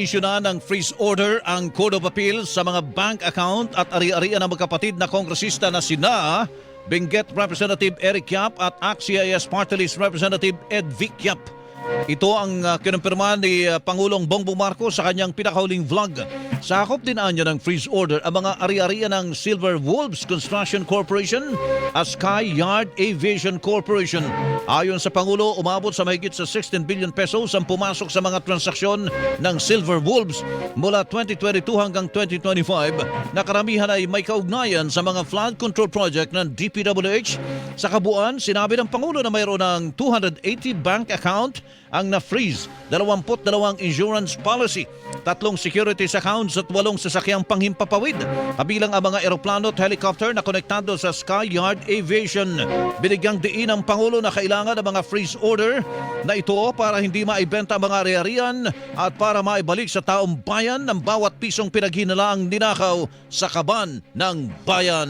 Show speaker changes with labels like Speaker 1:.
Speaker 1: Nag-issue na ng freeze order ang Court of Appeal sa mga bank account at ari-arian ng magkapatid na kongresista na sina Benguet Representative Eric Yap at AXIS Party List Representative Ed Vic Yap. Ito ang uh, kinumpirma ni uh, Pangulong Bongbong Marcos sa kanyang pinakahuling vlog. Sakop din anya ng freeze order ang mga ari-arian ng Silver Wolves Construction Corporation at Sky Yard Aviation Corporation. Ayon sa Pangulo, umabot sa mahigit sa 16 billion pesos ang pumasok sa mga transaksyon ng Silver Wolves mula 2022 hanggang 2025 na karamihan ay may kaugnayan sa mga flood control project ng DPWH. Sa kabuuan, sinabi ng Pangulo na mayroon ng 280 bank account ang na-freeze, 22 insurance policy, tatlong securities accounts at walong sasakyang panghimpapawid, kabilang ang mga eroplano at helicopter na konektado sa Sky Yard Aviation. Binigyang diin ng Pangulo na kailangan ng mga freeze order na ito para hindi maibenta ang mga ari-arian at para maibalik sa taong bayan ng bawat pisong pinaghinalaang ninakaw sa kaban ng bayan.